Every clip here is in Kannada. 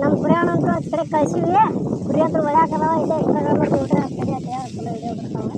ನಮ್ಮ ಕುರಿಯಣ್ಣಂತೂ ಆ ಕಡೆ ಕಳಿಸಿವಿ ಕುರಿ ಅಂತೂ ಒಳಗದವ ಇಲ್ಲೇ ಇಟ್ಕೊಂಡ್ ಬರ್ತೀವಿ ಊಟ ಆ ಕಡೆ ಚಲೋ ಇದೆ ಬರ್ತಾವ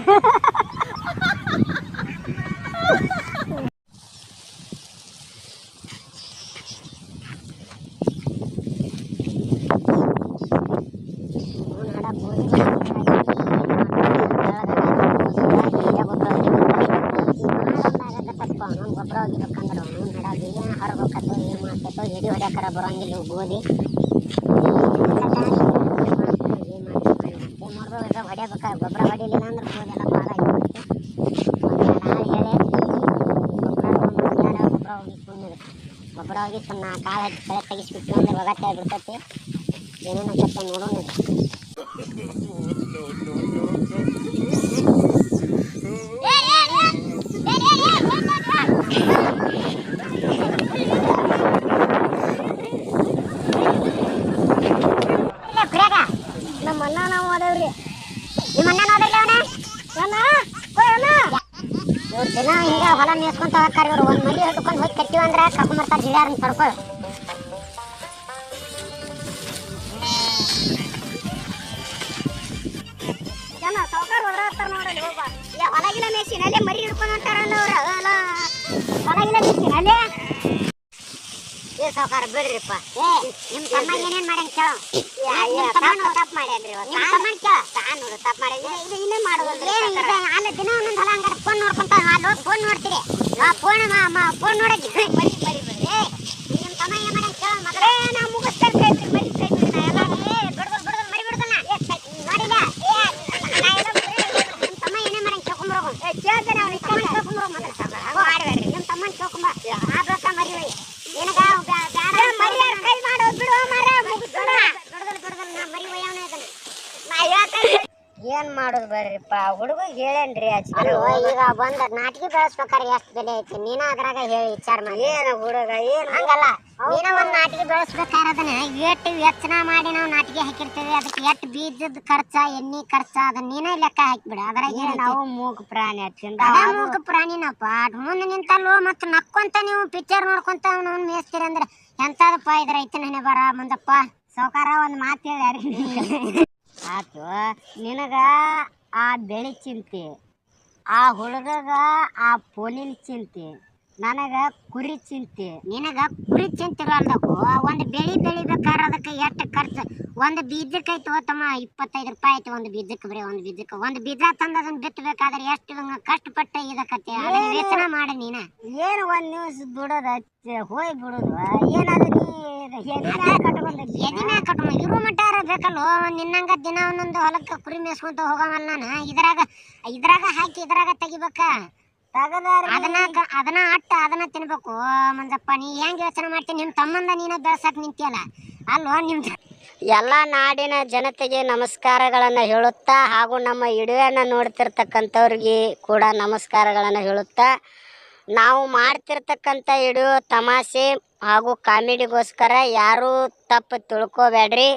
ಗೊಬ್ಬರ ಏನು ಮಾಡ್ತೈತೋ ಎಡಿ ಹೊಡ್ಯಾಕರ ಬರೋಂಗಿಲ್ಲ ಇವ್ ಗೋಧಿ ಏನು ಮಾಡ್ಬೇಕು ಹೊಡ್ಯಾಬೇಕ ಗೊಬ್ಬರ ಹೊಡಿಲಿಲ್ಲ ಅಂದ್ರೆ ಗೋಧಿ ಎಲ್ಲ ಭಾಳ ಹೇಳಿ ಗೊಬ್ಬರ ಹೋಗಿ ಸುಮ್ಮನೆ ಗೊಬ್ಬರ ಹೋಗಿ ಸುಮ್ಮನೆ ಕಾಳು ಹಚ್ಚಿ ಕಳೆ ತೆಗಿಸ್ಬಿಟ್ಟು ಅಂದ್ರೆ ಒಗತ್ತೆ ಬಿಡ್ತೈತಿ ಏನೇನು ಕತ್ತೆ ನೋಡೋಣ ದಿನ ಹಿಂಗೆ ಹೊಲ ಮೇಸ್ಕೊಂತ ಹೋಗ್ತಾರೆ ಇವರು. ಒಂದು ಮಂದಿ ಹಿಡ್ಕೊಂಡು ಹೋಗಿ ಕಟ್ಟಿವ ಅಂದ್ರೆ ಕರ್ಕೊಂಬರ್ತಾರ ಜಿಳ್ಯಾರನ್ನ ಪಡ್ಕೊಳ್ಳಿ ಜನ ಸಾವುಕಾರ ಹೊರಡ್ತಾರ ನೋಡಲಿ ಹೋಗ ಹೊಲಗಿಲ ಮೇಸಿನ ಅಲ್ಲೇ ಮರಿ ಹಿಡ್ಕೊಂಡು ಹೊಂಟಾರಲ್ಲ ಅವ್ರ. ಅಲ್ಲ ಹೊಲಗಿಲ ಮೇಸಿನ ಅಲ್ಲೇ. ಏ ಸಾವುಕಾರ ಬಿಡ್ರಿಪ್ಪ. ಏ ನಿಮ್ಮ ತಮ್ಮ ಏನೇನ್ ಮಾಡ್ಯಾನ ತಮ್ಮ ತಪ್ಪ ಮಾಡ್ಯಾನ್ರಿ ತಮ್ಮನ್ ಕೇಳ. ತಾನು ತಪ್ಪ ಮಾಡ್ಯಾನ ಇದು ಇನ್ನೇ ಮಾಡೋದು ಅಲ್ಲ ದಿನ ಒಂದೊಂದು ಹೊಲ ಹಂಗಾರೆ ಫೋನ್ ನೋಡ್ಕೊಂತ ಅಲ್ಲಿ ಫೋನ್ ನೋಡ್ತೀರಿ. ಆ ಫೋನ್ ಫೋನ್ ನೋಡಕ್ಕೆ. ಬರಿ ಬರಿ ಬರಿ. ಏ ನಿಮ್ ತಮ್ಮ ಏನ್ ಮಾಡ್ಯಾನ ಕೇಳ ಮಗಳೇ. ನಾ ಮುಗಿಸ್ತಾ ಇರ್ತೀನಿ ಮರಿ ಕೈ ಬಿಡ್ತಾನ ಎಲ್ಲ ಏ ಬಿಡ್ದಲ್ ಬಿಡ್ದಲ್ ಮರಿ ಬಿಡ್ತಾನ ಏ ಕೈ- ನೋಡಿಲ್ಲ. ಏ ನಾ ಏನೋ ನಿಮ್ ತಮ್ಮ ಏನೇ ಮಾಡ್ಯಾನ ಕೇಳ್ಕೊಂಬರೋಗು ಏ ಕೇಳ್ತಾನೆ ಅವ್ನಿಗೆ ಏನ್ ಮಾಡೋದು ಬರ್ರಿಪ್ಪ. ಹುಡುಗ ಹೇಳೇನ್ರಿ ಈಗ ಬಂದ ನಾಟಕಿ ಬೆಳೆಸ್ಬೇಕಾದ್ರೆ ಎಷ್ಟು ಬೆಲೆ ಐತಿ? ನೀನ ಅದ್ರಾಗ ಹೇಳಿ ವಿಚಾರ ಮಾಡಿ. ಏನು ಹುಡುಗ ಏನು ಹಂಗಲ್ಲ ನೀನ ಒಂದ್ ನಾಟಕಿ ಬೆಳೆಸ್ಬೇಕಾರದನ್ನ ಎಷ್ಟು ವೆಚ್ಚನ ಮಾಡಿ ನಾವು ನಾಟಕಿ ಹಾಕಿರ್ತೇವೆ ಅದಕ್ಕೆ ಎಷ್ಟು ಬೀಜದ ಖರ್ಚ ಎಣ್ಣಿ ಖರ್ಚ ಅದನ್ನ ನೀನ ಲೆಕ್ಕ ಹಾಕ್ಬಿಡ. ಅದ್ರಾಗ ನಾವು ಮೂಕ ಪ್ರಾಣಿ ಅದ ಮೂಕ ಪ್ರಾಣಿನಪ್ಪ ಮುಂದೆ ನಿಂತಲ್ವೋ ಮತ್ತು ನಕ್ಕೊಂತ ನೀವು ಪಿಕ್ಚರ್ ನೋಡ್ಕೊಂತ ಅವನು ಮೇಯ್ಸ್ತೀರಿ ಅಂದ್ರೆ ಎಂತದಪ್ಪ ಇದ್ರ ಐತಿ ನೆನೆ ಬರ ಮುಂದಪ್ಪ? ಸೌಕಾರ ಒಂದ್ ಮಾತು ಹೇಳಿ ಆತು ನಿನಗ ಆ ಬೆಳಿ ಚಿಂತೆ ಆ ಹುಡುಗಗ ಆ ಫೋನಿನ ಚಿಂತೆ ನನಗ ಕುರಿ ಚಿಂತೆ. ನಿನಗ ಕುರಿ ಚಿಂತೆ ಅಲ್ದಕ್ಕೂ ಒಂದು ಬೆಳಿ ಬೆಳಿಬೇಕಾದ್ರೆ ಅದಕ್ಕೆ ಎಷ್ಟು ಖರ್ಚು ಒಂದು ಬೀಜಕ್ಕೆ ಐತೆ ತಮ್ಮ ಇಪ್ಪತ್ತೈದು ರೂಪಾಯಿ ಆಯ್ತು ಒಂದು ಬೀಜಕ್ಕೆ ಬರೀ ಒಂದು ಬೀಜಕ್ಕೆ. ಒಂದು ಬೀಜ ತಂದು ಅದನ್ನ ಬಿತ್ತಬೇಕಾದ್ರೆ ಎಷ್ಟು ಹಂಗ ಕಷ್ಟಪಟ್ಟ ಇದಕ್ಕತ್ತೆ ಯೋಚನೆ ಮಾಡಿ ನೀನ. ಏನು ಒಂದು ನ್ಯೂಸ್ ಬಿಡೋದು ಹೋಯ್ ಬಿಡೋದು ಏನಾದ್ರು ಎದಿನ ಕಟ್ಕೊಂಡು ಇರೋ ಮಟ್ಟಾರ ಬೇಕಲ್ಲೋ ನಿನ್ನಂಗ ದಿನ ಒಂದೊಂದು ಹೊಲಕ್ಕೆ ಕುರಿ ಮೇಸ್ಕೊಂತ ಹೋಗವಲ್ಲ ನಾನು. ಇದ್ರಾಗ ಇದ್ರಾಗ ಹಾಕಿ ಇದ್ರಾಗ ತೆಗಿಬೇಕ. ಅದನ್ನ ಅದನ್ನ ಅಟ್ಟ ಅದನ್ನ ತಿನ್ಬೇಕು, ಮಂಜಪ್ಪ. ನೀ ಹೆಂಗ್ ಯೋಚನೆ ಮಾಡ್ತೀನಿ ನಿಮ್ ತಮ್ಮಂದ ನೀನ ಬೆಳ್ಸಕ್ ನಿಂತಿಯಲ್ಲ. ಅಲ್ವಾ ನಿಮ್ ಎಲ್ಲ ನಾಡಿನ ಜನತೆಗೆ ನಮಸ್ಕಾರಗಳನ್ನು ಹೇಳುತ್ತಾ, ಹಾಗೂ ನಮ್ಮ ಇಡುವೆಯನ್ನು ನೋಡ್ತಿರ್ತಕ್ಕಂಥವ್ರಿಗೆ ಕೂಡ ನಮಸ್ಕಾರಗಳನ್ನು ಹೇಳುತ್ತಾ, ನಾವು ಮಾಡ್ತಿರ್ತಕ್ಕಂಥ ಇಡುವ ತಮಾಷೆ ಹಾಗೂ ಕಾಮಿಡಿಗೋಸ್ಕರ ಯಾರೂ ತಪ್ಪು ತಿಳ್ಕೊಬೇಡ್ರಿ.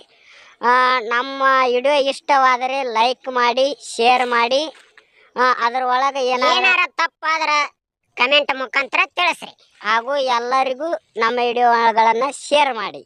ನಮ್ಮ ವಿಡಿಯೋ ಇಷ್ಟವಾದರೆ ಲೈಕ್ ಮಾಡಿ ಶೇರ್ ಮಾಡಿ. ಅದರೊಳಗೆ ಅದ್ರ ಒಳಗೆ ಏನಾರ ತಪ್ಪಾದ್ರೆ ಕಮೆಂಟ್ ಮುಖಾಂತರ ತಿಳಿಸ್ರಿ. ಹಾಗೂ ಎಲ್ಲರಿಗೂ ನಮ್ಮ ವಿಡಿಯೋಗಳನ್ನು ಶೇರ್ ಮಾಡಿ.